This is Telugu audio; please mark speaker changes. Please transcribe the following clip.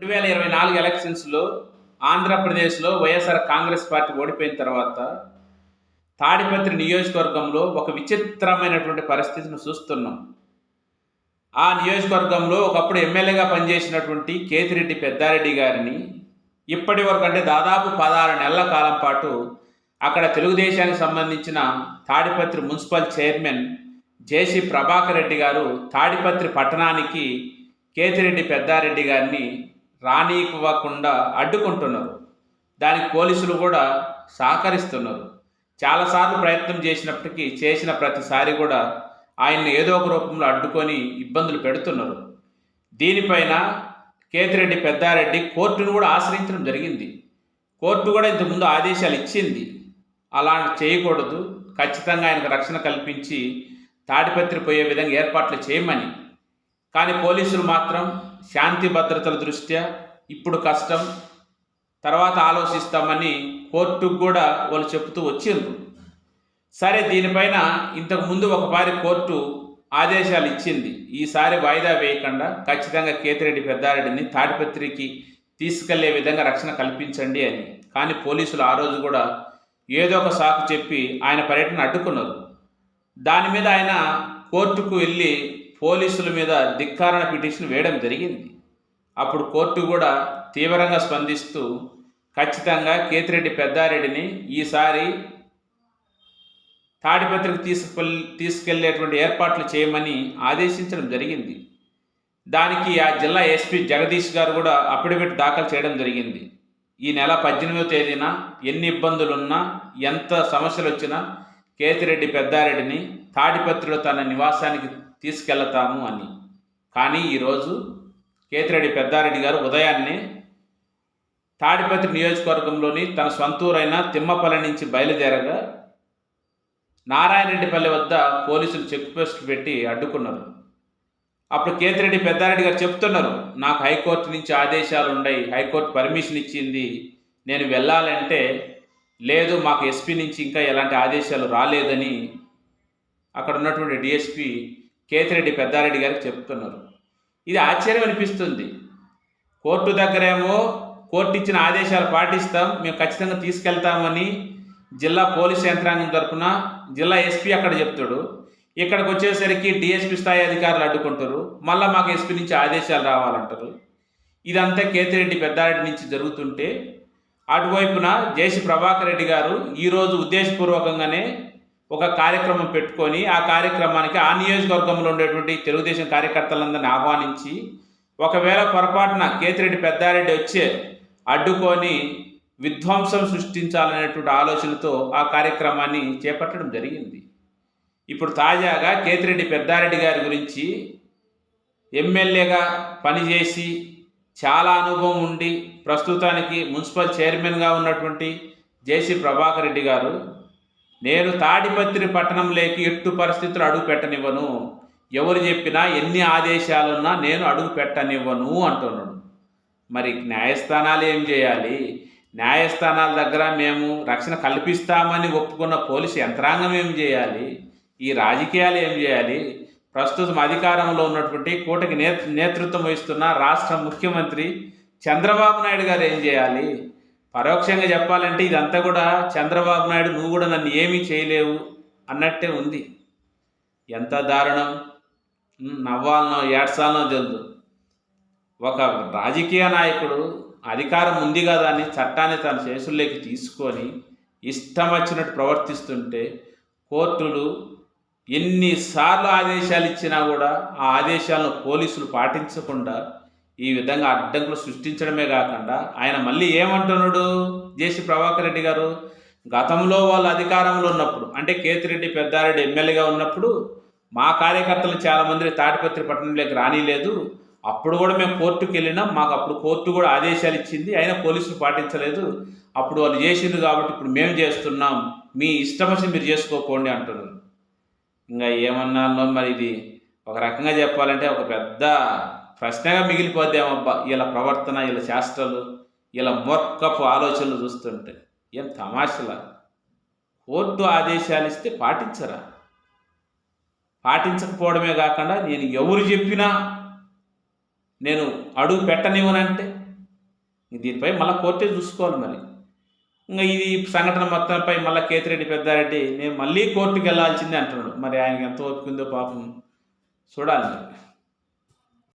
Speaker 1: రెండు వేల ఇరవై నాలుగు ఎలక్షన్స్లో ఆంధ్రప్రదేశ్లో వైఎస్ఆర్ కాంగ్రెస్ పార్టీ ఓడిపోయిన తర్వాత తాడిపత్రి నియోజకవర్గంలో ఒక విచిత్రమైనటువంటి పరిస్థితిని చూస్తున్నాం. ఆ నియోజకవర్గంలో ఒకప్పుడు ఎమ్మెల్యేగా పనిచేసినటువంటి కేతిరెడ్డి పెద్దారెడ్డి గారిని ఇప్పటి వరకు అంటే దాదాపు పదహారు నెలల కాలం పాటు అక్కడ తెలుగుదేశానికి సంబంధించిన Tadipatri municipal chairman JC Prabhakar Reddy garu Tadipatri పట్టణానికి కేతిరెడ్డి పెద్దారెడ్డి గారిని రానివ్వకుండా అడ్డుకుంటున్నారు. దానికి పోలీసులు కూడా సహకరిస్తున్నారు. చాలాసార్లు ప్రయత్నం చేసినప్పటికీ చేసిన ప్రతిసారి కూడా ఆయన్ని ఏదో ఒక రూపంలో అడ్డుకొని ఇబ్బందులు పెడుతున్నారు. దీనిపైన కేతిరెడ్డి పెద్దారెడ్డి కోర్టును కూడా ఆశ్రయించడం జరిగింది. కోర్టు కూడా ఇంతకుముందు ఆదేశాలు ఇచ్చింది. అలా చేయకూడదు. ఖచ్చితంగా ఆయనకు రక్షణ కల్పించి తాడిపత్రి పోయే విధంగా ఏర్పాట్లు చేయమని. కానీ పోలీసులు మాత్రం శాంతి భద్రతల దృష్ట్యా ఇప్పుడు కష్టం. తర్వాత ఆలోచిస్తామని కోర్టుకు కూడా వాళ్ళు చెబుతూ వచ్చిండ్రు. సరే దీనిపైన ఇంతకుముందు ఒకసారి కోర్టు ఆదేశాలు ఇచ్చింది. ఈసారి వాయిదా వేయకుండా ఖచ్చితంగా కేతిరెడ్డి పెద్దారెడ్డిని తాడిపత్రికి తీసుకెళ్ళే విధంగా రక్షణ కల్పించండి అని. కానీ పోలీసులు ఆ రోజు కూడా ఏదో ఒక సాకు చెప్పి ఆయన పర్యటన అడ్డుకున్నారు. దాని మీద ఆయన కోర్టుకు వెళ్ళి పోలీసుల మీద ధిక్కారణ పిటిషన్ వేయడం జరిగింది. అప్పుడు కోర్టు కూడా తీవ్రంగా స్పందిస్తూ ఖచ్చితంగా కేతిరెడ్డి పెద్దారెడ్డిని ఈసారి తాడిపత్రికి తీసుకెళ్ళి తీసుకెళ్ళేటువంటి ఏర్పాట్లు చేయమని ఆదేశించడం జరిగింది. దానికి ఆ జిల్లా ఎస్పీ జగదీష్ గారు కూడా అఫిడవిట్ దాఖలు చేయడం జరిగింది. ఈ నెల పద్దెనిమిదో తేదీన ఎన్ని ఇబ్బందులున్నా ఎంత సమస్యలు వచ్చినా కేతిరెడ్డి పెద్దారెడ్డిని తాడిపత్రిలో తన నివాసానికి తీసుకెళ్తాము అని. కానీ ఈరోజు కేతిరెడ్డి పెద్దారెడ్డి గారు ఉదయాన్నే తాడిపత్రి నియోజకవర్గంలోని తన సొంతూరైన తిమ్మపల్లి నుంచి బయలుదేరగా నారాయణరెడ్డిపల్లి వద్ద పోలీసులు చెక్ పోస్ట్ పెట్టి అడ్డుకున్నారు. అప్పుడు కేతిరెడ్డి పెద్దారెడ్డి గారు చెప్తున్నారు నాకు హైకోర్టు నుంచి ఆదేశాలు ఉన్నాయి హైకోర్టు పర్మిషన్ ఇచ్చింది నేను వెళ్ళాలంటే లేదు మాకు ఎస్పీ నుంచి ఇంకా ఎలాంటి ఆదేశాలు రాలేదని. అక్కడ ఉన్నటువంటి డిఎస్పి కేతిరెడ్డి పెద్దారెడ్డి గారికి చెప్తున్నారు. ఇది ఆశ్చర్యం అనిపిస్తుంది. కోర్టు దగ్గరేమో కోర్టు ఇచ్చిన ఆదేశాలు పాటిస్తాం మేము ఖచ్చితంగా తీసుకెళ్తామని జిల్లా పోలీస్ యంత్రాంగం తరఫున జిల్లా ఎస్పీ అక్కడ చెప్తాడు. ఇక్కడికి వచ్చేసరికి డిఎస్పీ స్థాయి అధికారులు అడ్డుకుంటారు. మళ్ళీ మాకు ఎస్పీ నుంచి ఆదేశాలు రావాలంటారు. ఇదంతా కేతిరెడ్డి పెద్దారెడ్డి నుంచి జరుగుతుంటే అటువైపున జేసి ప్రభాకర్ రెడ్డి గారు ఈరోజు ఉద్దేశపూర్వకంగానే ఒక కార్యక్రమం పెట్టుకొని ఆ కార్యక్రమానికి ఆ నియోజకవర్గంలో ఉండేటువంటి తెలుగుదేశం కార్యకర్తలందరినీ ఆహ్వానించి ఒకవేళ పొరపాటున కేతిరెడ్డి పెద్దారెడ్డి వచ్చే అడ్డుకొని విధ్వంసం సృష్టించాలనేటువంటి ఆలోచనతో ఆ కార్యక్రమాన్ని చేపట్టడం జరిగింది. ఇప్పుడు తాజాగా కేతిరెడ్డి పెద్దారెడ్డి గారి గురించి ఎమ్మెల్యేగా పనిచేసి చాలా అనుభవం ఉండి ప్రస్తుతానికి మున్సిపల్ చైర్మన్గా ఉన్నటువంటి జేసీ ప్రభాకర్ రెడ్డి గారు నేను తాడిపత్రి పట్టణంలోకి ఎట్టు పరిస్థితులు అడుగు పెట్టనివ్వను. ఎవరు చెప్పినా ఎన్ని ఆదేశాలున్నా నేను అడుగు పెట్టనివ్వను అంటున్నాడు. మరి న్యాయస్థానాలు ఏం చేయాలి? న్యాయస్థానాల దగ్గర మేము రక్షణ కల్పిస్తామని ఒప్పుకున్న పోలీసు యంత్రాంగం ఏం చేయాలి? ఈ రాజకీయాలు ఏం చేయాలి? ప్రస్తుతం అధికారంలో ఉన్నటువంటి కూటకి నేతృత్వం వహిస్తున్న రాష్ట్ర ముఖ్యమంత్రి చంద్రబాబు నాయుడు గారు ఏం చేయాలి? పరోక్షంగా చెప్పాలంటే ఇదంతా కూడా చంద్రబాబు నాయుడు నువ్వు కూడా నన్ను ఏమీ చేయలేవు అన్నట్టే ఉంది. ఎంత దారుణం. నవ్వాలనో ఏడ్సాలనో తెలుదు ఒక రాజకీయ నాయకుడు అధికారం ఉంది కదా అని చట్టాన్ని తన చేతుల్లోకి తీసుకొని ఇష్టం వచ్చినట్టు ప్రవర్తిస్తుంటే కోర్టులు ఎన్నిసార్లు ఆదేశాలు ఇచ్చినా కూడా ఆ ఆదేశాలను పోలీసులు పాటించకుండా ఈ విధంగా అడ్డంకులు సృష్టించడమే కాకుండా ఆయన మళ్ళీ ఏమంటున్నాడు? జేసి ప్రభాకర్ రెడ్డి గారు గతంలో వాళ్ళు అధికారంలో ఉన్నప్పుడు అంటే కేతిరెడ్డి పెద్దారెడ్డి ఎమ్మెల్యేగా ఉన్నప్పుడు మా కార్యకర్తలు చాలామంది తాటిపత్రి పట్టణంలోకి రానిలేదు. అప్పుడు కూడా మేము కోర్టుకు వెళ్ళినాం. మాకు అప్పుడు కోర్టు కూడా ఆదేశాలు ఇచ్చింది. అయినా పోలీసులు పాటించలేదు. అప్పుడు వాళ్ళు చేసిండ్రు కాబట్టి ఇప్పుడు మేము చేస్తున్నాం. మీ ఇష్టం వచ్చి మీరు చేసుకోకండి అంటున్నారు. ఇంకా ఏమన్నాలో మరి ఇది ఒక రకంగా చెప్పాలంటే ఒక పెద్ద ప్రశ్నగా మిగిలిపోద్దేమబ్బా? ఇలా ప్రవర్తన ఇలా చేష్టలు ఇలా మూర్ఖపు ఆలోచనలు చూస్తుంటే ఏం తమాషలా? కోర్టు ఆదేశాలు ఇస్తే పాటించరా? పాటించకపోవడమే కాకుండా నేను ఎవరు చెప్పినా నేను అడుగు పెట్టనివ్వనంటే? దీనిపై మళ్ళీ కోర్టే చూసుకోవాలి మరి. ఇంకా ఇది సంఘటన మొత్తంపై మళ్ళీ కేతిరెడ్డి పెద్దారెడ్డి నేను మళ్ళీ కోర్టుకి వెళ్ళాల్సిందే అంటున్నాడు. మరి ఆయనకి ఎంత ఓపిక ఉందో పాపం చూడాలి మరి.